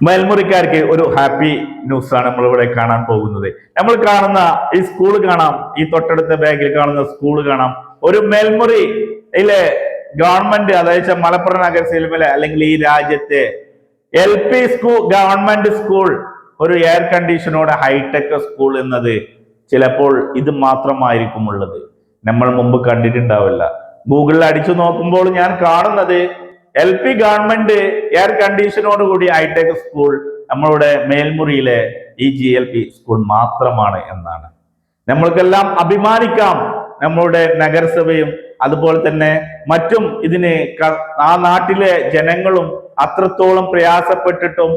മേൽമുറിക്കാർക്ക് ഒരു happy news ആണ് നമ്മൾ ഇവിടെ കാണാൻ പോകുന്നത്. നമ്മൾ കാണുന്ന ഈ സ്കൂൾ കാണാം ഈ തൊട്ടടുത്ത ബാഗിൽ കാണുന്ന സ്കൂൾ കാണാം. ഒരു മേൽമുറിയിലെ ഗവൺമെന്റ് അതായത് മലപ്പുറം നഗരസഭയിലെ അല്ലെങ്കിൽ ഈ രാജ്യത്തെ L P school government school ഒരു എയർ കണ്ടീഷനോടെ ഹൈടെക് സ്കൂൾ എന്നത് ചിലപ്പോൾ ഇത് മാത്രമായിരിക്കും ഉള്ളത് നമ്മൾ മുമ്പ് കണ്ടിട്ടുണ്ടാവില്ല. ഗൂഗിളിൽ അടിച്ചു നോക്കുമ്പോൾ ഞാൻ കാണുന്നത് എൽ പി ഗവൺമെന്റ് എയർ കണ്ടീഷനോട് കൂടി ഹൈടെക് സ്കൂൾ നമ്മളുടെ മേൽമുറിയിലെ ഈ ജി എൽ പി സ്കൂൾ മാത്രമാണ് എന്നാണ്. നമ്മൾക്കെല്ലാം അഭിമാനിക്കാം നമ്മളുടെ നഗരസഭയും അതുപോലെ തന്നെ മറ്റും ഇതിന് ആ നാട്ടിലെ ജനങ്ങളും അത്രത്തോളം പ്രയാസപ്പെട്ടിട്ടും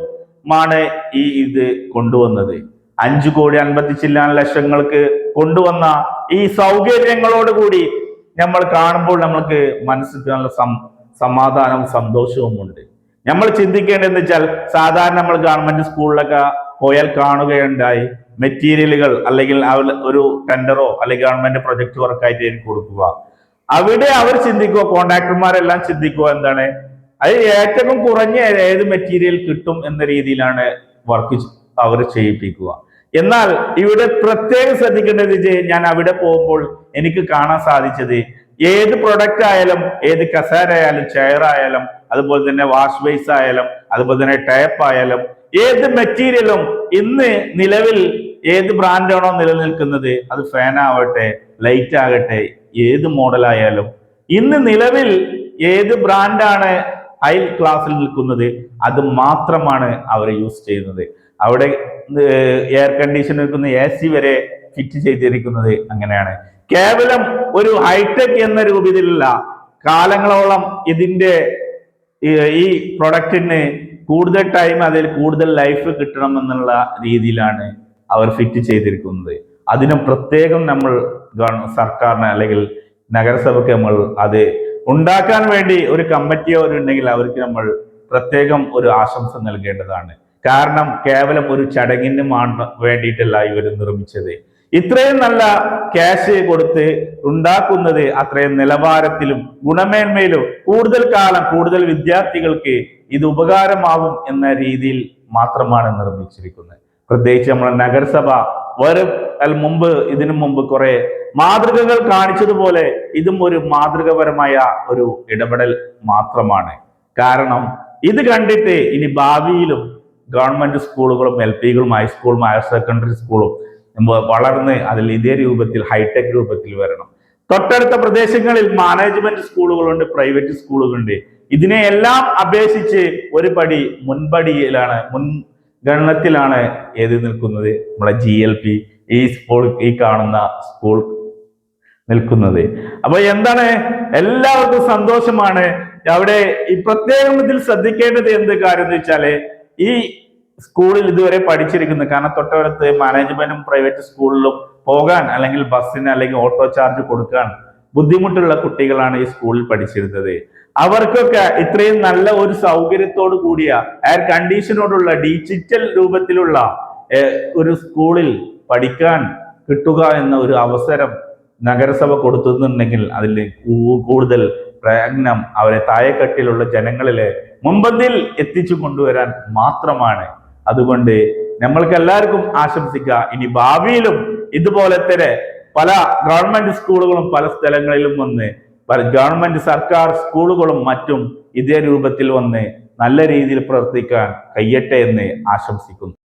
ആണ് ഈ ഇത് കൊണ്ടുവന്നത്. അഞ്ചു കോടി അൻപത്തി ചില്ലാൻ ലക്ഷങ്ങൾക്ക് കൊണ്ടുവന്ന ഈ സൗകര്യങ്ങളോട് കൂടി നമ്മൾ കാണുമ്പോൾ നമ്മൾക്ക് മനസ്സിൽ നല്ല സം സമാധാനവും സന്തോഷവും ഉണ്ട്. നമ്മൾ ചിന്തിക്കേണ്ടതെന്ന് വെച്ചാൽ സാധാരണ നമ്മൾ ഗവൺമെന്റ് സ്കൂളിലൊക്കെ പോയാൽ കാണുകയുണ്ടായി മെറ്റീരിയലുകൾ അല്ലെങ്കിൽ അവർ ഒരു ടെൻഡറോ അല്ലെങ്കിൽ ഗവൺമെന്റ് പ്രൊജക്ട് വർക്കായിട്ട് കൊടുക്കുക. അവിടെ അവർ ചിന്തിക്കുക കോൺട്രാക്ടർമാരെല്ലാം ചിന്തിക്കുക എന്താണ് അത് ഏറ്റവും കുറഞ്ഞ ഏത് മെറ്റീരിയൽ കിട്ടും എന്ന രീതിയിലാണ് വർക്ക് അവർ ചെയ്യിപ്പിക്കുക. എന്നാൽ ഇവിടെ പ്രത്യേകം ശ്രദ്ധിക്കേണ്ടത് ഞാൻ അവിടെ പോകുമ്പോൾ എനിക്ക് കാണാൻ സാധിച്ചത് ഏത് പ്രൊഡക്റ്റ് ആയാലും ഏത് കസേര ആയാലും ചെയർ ആയാലും അതുപോലെ തന്നെ വാഷ് ബേസ് ആയാലും അതുപോലെ തന്നെ ടേപ്പ് ആയാലും ഏത് മെറ്റീരിയലും ഇന്ന് നിലവിൽ ഏത് ബ്രാൻഡാണോ നിലനിൽക്കുന്നത് അത് ഫാൻ ആവട്ടെ ലൈറ്റ് ആകട്ടെ ഏത് മോഡലായാലും ഇന്ന് നിലവിൽ ഏത് ബ്രാൻഡാണ് ഹൈ ക്ലാസ്സിൽ നിൽക്കുന്നത് അത് മാത്രമാണ് അവർ യൂസ് ചെയ്യുന്നത്. അവിടെ എയർ കണ്ടീഷൻ നിൽക്കുന്ന എ സി വരെ ഫിറ്റ് ചെയ്തിരിക്കുന്നത് അങ്ങനെയാണ്. കേവലം ഒരു ഹൈടെക് എന്ന രൂപത്തിലല്ല കാലങ്ങളോളം ഇതിന്റെ ഈ- പ്രൊഡക്റ്റിന് കൂടുതൽ ടൈം അതിൽ കൂടുതൽ ലൈഫ് കിട്ടണം എന്നുള്ള രീതിയിലാണ് അവർ ഫിറ്റ് ചെയ്തിരിക്കുന്നത്. അതിന് പ്രത്യേകം നമ്മൾ സർക്കാരിനെ അല്ലെങ്കിൽ നഗരസഭയ്ക്ക് നമ്മൾ അത് ഉണ്ടാക്കാൻ വേണ്ടി ഒരു കമ്മിറ്റിയോ ഉണ്ടെങ്കിൽ അവർക്ക് നമ്മൾ പ്രത്യേകം ഒരു ആശംസ നൽകേണ്ടതാണ്. കാരണം കേവലം ഒരു ചടങ്ങിന് വേണ്ടിയിട്ടല്ല ഇവർ നിർമ്മിച്ചത്. ഇത്രയും നല്ല ക്യാഷ് കൊടുത്ത് ഉണ്ടാക്കുന്നത് അത്രയും നിലവാരത്തിലും ഗുണമേന്മയിലും കൂടുതൽ കാലം കൂടുതൽ വിദ്യാർത്ഥികൾക്ക് ഇത് ഉപകാരമാവും എന്ന രീതിയിൽ മാത്രമാണ് നിർമ്മിച്ചിരിക്കുന്നത്. പ്രത്യേകിച്ച് നമ്മുടെ നഗരസഭ വരും മുമ്പ് ഇതിനു മുമ്പ് കുറെ മാതൃകകൾ കാണിച്ചതുപോലെ ഇതും ഒരു മാതൃകപരമായ ഒരു ഇടപെടൽ മാത്രമാണ്. കാരണം ഇത് കണ്ടിട്ട് ഇനി ഭാവിയിലും ഗവൺമെന്റ് സ്കൂളുകളും എൽ പികളും ഹൈസ്കൂളും ഹയർ സെക്കൻഡറി സ്കൂളും വളർന്ന് അതിൽ ഇതേ രൂപത്തിൽ ഹൈടെക് രൂപത്തിൽ വരണം. തൊട്ടടുത്ത പ്രദേശങ്ങളിൽ മാനേജ്മെന്റ് സ്കൂളുകളുണ്ട് പ്രൈവറ്റ് സ്കൂളുകളുണ്ട്. ഇതിനെ എല്ലാം അപേക്ഷിച്ച് ഒരു പടി മുൻപടിയിലാണ് മുൻഗണനത്തിലാണ് ഏത് നിൽക്കുന്നത്? നമ്മളെ ജി എൽ പി ഈ സ്കൂൾ ഈ കാണുന്ന സ്കൂൾ നിൽക്കുന്നത്. അപ്പൊ എന്താണ്? എല്ലാവർക്കും സന്തോഷമാണ്. അവിടെ ഈ പ്രത്യേകം ഇതിൽ ശ്രദ്ധിക്കേണ്ടത് എന്ത് കാര്യം എന്ന് വെച്ചാൽ ഈ സ്കൂളിൽ ഇതുവരെ പഠിച്ചിരിക്കുന്നു. കാരണം തൊട്ടടുത്ത് മാനേജ്മെന്റും പ്രൈവറ്റ് സ്കൂളിലും പോകാൻ അല്ലെങ്കിൽ ബസ്സിന് അല്ലെങ്കിൽ ഓട്ടോ ചാർജ് കൊടുക്കാൻ ബുദ്ധിമുട്ടുള്ള കുട്ടികളാണ് ഈ സ്കൂളിൽ പഠിച്ചിരുന്നത്. അവർക്കൊക്കെ ഇത്രയും നല്ല ഒരു സൗകര്യത്തോട് കൂടിയ എയർ കണ്ടീഷനോടുള്ള ഡിജിറ്റൽ രൂപത്തിലുള്ള ഒരു സ്കൂളിൽ പഠിക്കാൻ കിട്ടുക എന്ന ഒരു അവസരം നഗരസഭ കൊടുത്തുന്നുണ്ടെങ്കിൽ അതിൽ കൂടുതൽ പ്രയത്നം അവരെ താഴെക്കെട്ടിലുള്ള ജനങ്ങളിലെ മുമ്പന്തിൽ എത്തിച്ചു കൊണ്ടുവരാൻ മാത്രമാണ് അതുകൊണ്ട് നമ്മൾക്ക് എല്ലാവർക്കും ആശംസിക്കുക. ഇനി ഭാവിയിലും ഇതുപോലെ തന്നെ പല ഗവൺമെന്റ് സ്കൂളുകളും പല സ്ഥലങ്ങളിലും വന്ന് ഗവൺമെന്റ് സർക്കാർ സ്കൂളുകളും മറ്റും ഇതേ രൂപത്തിൽ വന്ന് നല്ല രീതിയിൽ പ്രവർത്തിക്കാൻ കഴിയട്ടെ എന്ന് ആശംസിക്കുന്നു.